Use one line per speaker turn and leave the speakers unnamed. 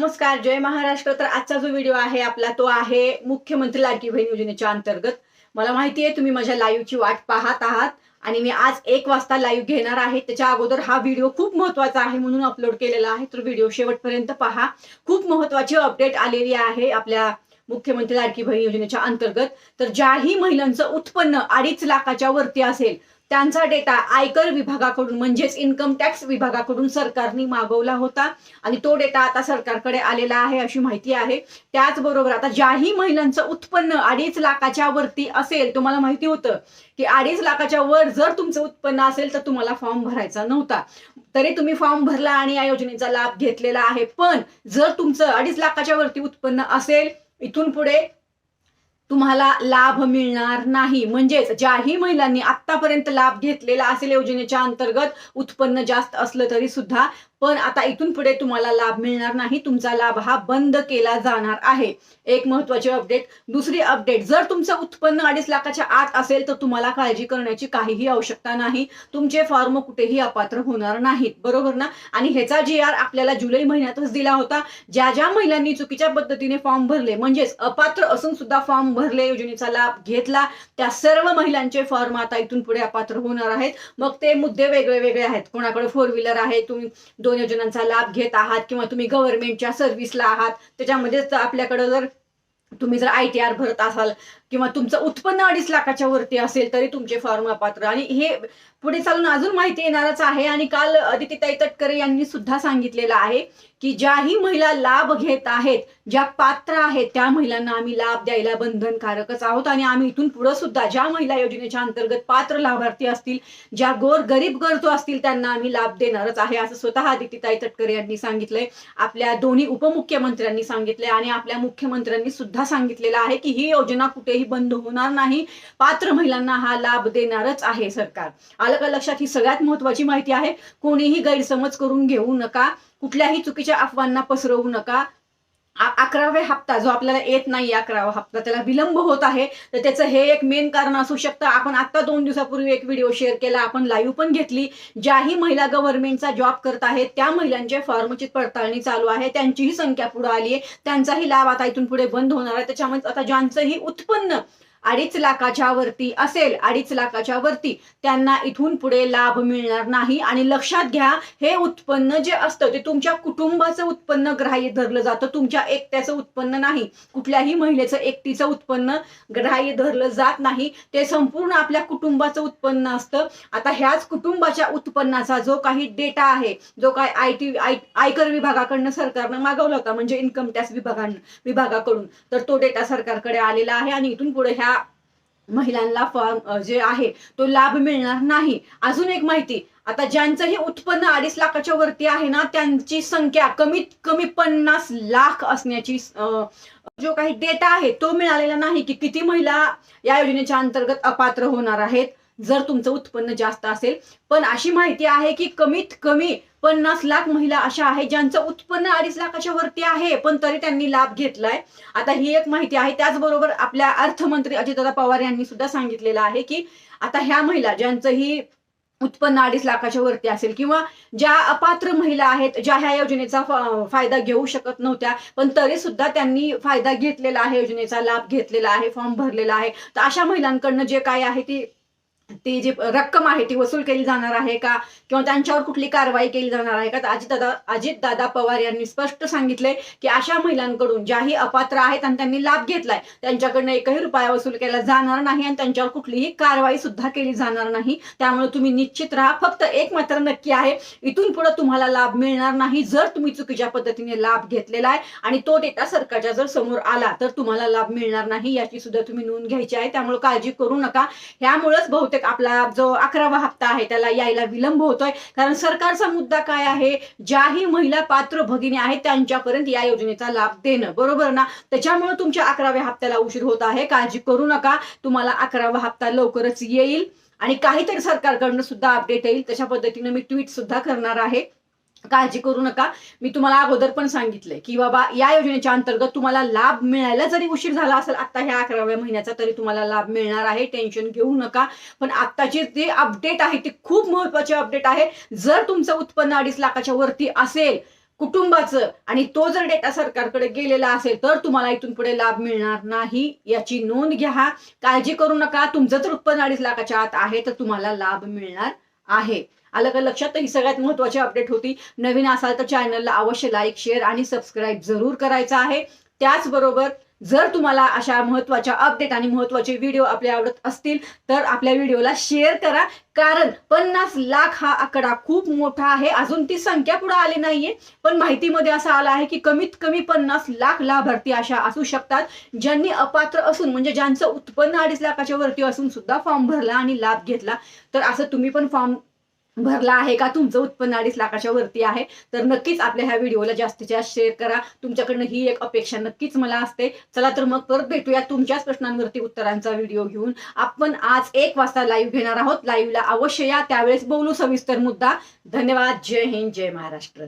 नमस्कार जय महाराष्ट्र. तर आजचा जो व्हिडिओ आहे आपला तो आहे मुख्यमंत्री लाडकी बहीण योजनेच्या अंतर्गत. मला माहिती आहे तुम्ही माझ्या लाईव्हची वाट पाहत आहात आणि मी आज एक वाजता लाईव्ह घेणार आहे. त्याच्या अगोदर हा व्हिडिओ खूप महत्त्वाचा आहे म्हणून अपलोड केलेला आहे. तर व्हिडिओ शेवटपर्यंत पहा. खूप महत्वाची अपडेट आलेली आहे आपल्या मुख्यमंत्री लाडकी बहीण योजनेच्या अंतर्गत तर ज्याही महिलांचं उत्पन्न अडीच लाखाच्या वरती असेल त्यांचा डेटा आयकर विभागाकडून म्हणजेच इन्कम टॅक्स विभागाकडून सरकारने मागवला होता. आणि तो डेटा आता सरकारकडे आलेला आहे अशी माहिती आहे. त्याचबरोबर आता ज्याही महिलांचं उत्पन्न अडीच लाखाच्या वरती असेल तुम्हाला माहिती होतं की अडीच लाखाच्या वर जर तुमचं उत्पन्न असेल तर तुम्हाला फॉर्म भरायचा नव्हता. तरी तुम्ही फॉर्म भरला आणि या योजनेचा लाभ घेतलेला आहे. पण जर तुमचं अडीच लाखाच्या वरती उत्पन्न असेल इथून पुढे तुम्हाला लाभ मिळणार नाही. म्हणजेच ज्याही महिलांनी आतापर्यंत लाभ घेतलेला असेल योजनेच्या अंतर्गत उत्पन्न जास्त असलं तरी सुद्धा पण आता इथून पुढे तुम्हाला लाभ मिळणार नाही. तुमचा लाभ हा बंद केला जाणार आहे. एक महत्वाची अपडेट दुसरी अपडेट जर तुमचं उत्पन्न अडीच लाखाच्या आत असेल तर तुम्हाला काळजी करण्याची काहीही आवश्यकता नाही. तुमचे फॉर्म कुठेही अपात्र होणार नाहीत. बरोबर ना? आणि ह्याचा जी आर आपल्याला जुलै महिन्यातच दिला होता. ज्या ज्या महिलांनी चुकीच्या पद्धतीने फॉर्म भरले म्हणजेच अपात्र असून सुद्धा फॉर्म भरले योजनेचा लाभ घेतला त्या सर्व महिलांचे फॉर्म आता इथून पुढे अपात्र होणार आहेत. मग ते मुद्दे वेगळे वेगळे आहेत. कोणाकडे फोर व्हीलर आहे तुम्ही दोन योजनांचा लाभ घेत आहात किंवा तुम्ही गव्हर्नमेंटच्या सर्व्हिसला आहात त्याच्यामध्येच आपल्याकडं जर तुम्ही जर आय टी आर भरत असाल किंवा तुमचं उत्पन्न अडीच लाखाच्या वरती असेल तरी तुमचे फॉर्म अपात्र. आणि हे पुढे चालून अजून माहिती येणारच आहे. आणि काल अदितीताई तटकरे यांनी सुद्धा सांगितलेलं आहे की ज्याही महिला लाभ घेत आहेत ज्या पात्र आहेत त्या महिलांना आम्ही लाभ द्यायला बंधनकारकच आहोत. आणि आम्ही इथून पुढे सुद्धा ज्या महिला योजनेच्या अंतर्गत पात्र लाभार्थी असतील ज्या गोर गरीब गरजू असतील त्यांना आम्ही लाभ देणारच आहे असं स्वतः अदितीताई तटकरे यांनी सांगितलंय. आपल्या दोन्ही उपमुख्यमंत्र्यांनी सांगितलंय. आणि आपल्या मुख्यमंत्र्यांनी सुद्धा सांगितलेलं आहे की ही योजना कुठेही बंद होणार नाही. पात्र महिलांना हा लाभ देणारच आहे सरकार. आलं का लक्षात? ही सगळ्यात महत्वाची माहिती आहे. कोणीही गैरसमज करून घेऊ नका. कुठल्याही चुकीच्या अफवांना पसरवू नका. अकरावे हप्ता जो आपल्याला येत नाही अकरावा हप्ता त्याला विलंब होत आहे. तर त्याचं हे एक मेन कारण असू शकतं. आपण आता दोन दिवसापूर्वी एक व्हिडिओ शेअर केला. आपण लाईव्ह पण घेतली. ज्याही महिला गव्हर्नमेंटचा जॉब करत आहेत त्या महिलांच्या फॉर्मची पडताळणी चालू आहे. त्यांचीही संख्या पुढे आली आहे. त्यांचाही लाभ आता इथून पुढे बंद होणार आहे. त्याच्यामध्ये आता ज्यांचंही उत्पन्न अडीच लाखाच्या वरती असेल अडीच लाखाच्या वरती त्यांना इथून पुढे लाभ मिळणार नाही. आणि लक्षात घ्या हे उत्पन्न जे असतं ते तुमच्या कुटुंबाचं उत्पन्न ग्राह्य धरलं जातं. तुमच्या एकट्याचं उत्पन्न नाही. कुठल्याही महिलेचं एकटीचं उत्पन्न ग्राह्य धरलं जात नाही. ते संपूर्ण आपल्या कुटुंबाचं उत्पन्न असतं. आता ह्याच कुटुंबाच्या उत्पन्नाचा जो काही डेटा आहे जो काय आय टी आय आयकर विभागाकडनं सरकारनं मागवला होता म्हणजे इन्कम टॅक्स विभागानं विभागाकडून तर तो डेटा सरकारकडे आलेला आहे आणि इथून पुढे ह्या महिलांना फॉर्म जे आहे तो लाभ मिळणार नाही. अजून एक माहिती आता ज्यांचं हे उत्पन्न अडीच लाखाच्या वरती आहे ना त्यांची संख्या कमीत कमी पन्नास लाख असण्याची जो काही डेटा आहे तो मिळालेला नाही की किती महिला या योजनेच्या अंतर्गत अपात्र होणार आहेत. जर तुमचं उत्पन्न जास्त असेल. पण अशी माहिती आहे की कमीत कमी पन्नास लाख महिला अशा आहेत ज्यांचं उत्पन्न अडीच लाखाच्या वरती आहे पण तरी त्यांनी लाभ घेतलाय. आता ही एक माहिती आहे. त्याचबरोबर आपल्या अर्थमंत्री अजितदादा पवार यांनी सुद्धा सांगितलेलं आहे की आता ह्या महिला ज्यांचं ही उत्पन्न अडीच लाखाच्या वरती असेल किंवा ज्या अपात्र महिला आहेत ज्या ह्या योजनेचा फायदा घेऊ शकत नव्हत्या पण तरी सुद्धा त्यांनी फायदा घेतलेला आहे योजनेचा लाभ घेतलेला आहे फॉर्म भरलेला आहे. तर अशा महिलांकडनं जे काय आहे ती ती जी रक्कम आहे ती वसूल केली जाणार आहे का? किंवा त्यांच्यावर कुठली कारवाई केली जाणार आहे का? तर अजितदादा अजितदादा पवार यांनी स्पष्ट सांगितले की अशा महिलांकडून ज्याही अपात्र आहेत आणि त्यांनी लाभ घेतलाय त्यांच्याकडनं एकही रुपया वसूल केला जाणार नाही आणि त्यांच्यावर कुठलीही कारवाई सुद्धा केली जाणार नाही. त्यामुळे तुम्ही निश्चित राहा फक्त एक मात्र नक्की आहे इथून पुढे तुम्हाला लाभ मिळणार नाही जर तुम्ही चुकीच्या पद्धतीने लाभ घेतलेला आहे आणि तो डेटा सरकारच्या जर समोर आला तर तुम्हाला लाभ मिळणार नाही याची सुद्धा तुम्ही नोंद घ्यायची आहे. त्यामुळे काळजी करू नका. ह्यामुळेच बहुतेक आपला जो अकरावा हप्ता आहे त्याला यायला विलंब होतोय. कारण सरकारचा मुद्दा काय आहे? ज्याही महिला पात्र भगिनी आहेत त्यांच्यापर्यंत या योजनेचा लाभ देणं. बरोबर ना? त्याच्यामुळे तुमच्या अकराव्या हप्त्याला उशीर होत आहे. काळजी करू नका. तुम्हाला अकरावा हप्ता लवकरच येईल. आणि काहीतरी सरकारकडनं सुद्धा अपडेट येईल. तशा पद्धतीनं मी ट्विट सुद्धा करणार आहे. काळजी करू नका. मी तुम्हाला अगोदर पण सांगितलंय की बाबा या योजनेच्या अंतर्गत तुम्हाला लाभ मिळायला जरी उशीर झाला असेल आता ह्या अकराव्या महिन्याचा तरी तुम्हाला लाभ मिळणार आहे. टेन्शन घेऊ नका. पण आत्ताचे जे अपडेट आहे ते खूप महत्त्वाचे अपडेट आहे. जर तुमचं उत्पन्न अडीच लाखाच्या वरती असेल कुटुंबाचं आणि तो जर डेटा सरकारकडे गेलेला असेल तर तुम्हाला इथून पुढे लाभ मिळणार नाही. याची नोंद घ्या. काळजी करू नका. तुमचं जर उत्पन्न अडीच लाखाच्या आत आहे तर तुम्हाला लाभ मिळणार आहे. आलं का लक्षात? ही सगळ्यात महत्वाची अपडेट होती. नवीन असाल तर चॅनलला अवश्य लाईक शेअर आणि सबस्क्राईब जरूर करायचं आहे. त्याचबरोबर जर तुम्हाला अशा महत्त्वाच्या अपडेट आणि महत्त्वाचे व्हिडिओ आपल्या आवडत असतील तर आपल्या व्हिडिओला शेअर करा. कारण पन्नास लाख हा आकडा खूप मोठा आहे. अजून ती संख्या पुढे आली नाहीये. पण माहितीमध्ये असं आलं आहे की कमीत कमी पन्नास लाख लाभार्थी अशा असू शकतात ज्यांनी अपात्र असून म्हणजे ज्यांचं उत्पन्न अडीच लाखाच्या वरती असून सुद्धा फॉर्म भरला आणि लाभ घेतला. तर असं तुम्ही पण फॉर्म भरला आहे का? तुमचं उत्पन्न अडीच लाखाच्या वरती आहे. तर नक्कीच आपल्या ह्या व्हिडिओला जास्तीत जास्त शेअर करा. तुमच्याकडनं ही एक अपेक्षा नक्कीच मला असते. चला तर मग परत भेटूया तुमच्याच प्रश्नांवरती उत्तरांचा व्हिडिओ घेऊन. आपण आज एक वाजता लाईव्ह घेणार आहोत. लाईव्हला अवश्य या. त्यावेळेस बोलू सविस्तर मुद्दा. धन्यवाद. जय हिंद. जय महाराष्ट्र.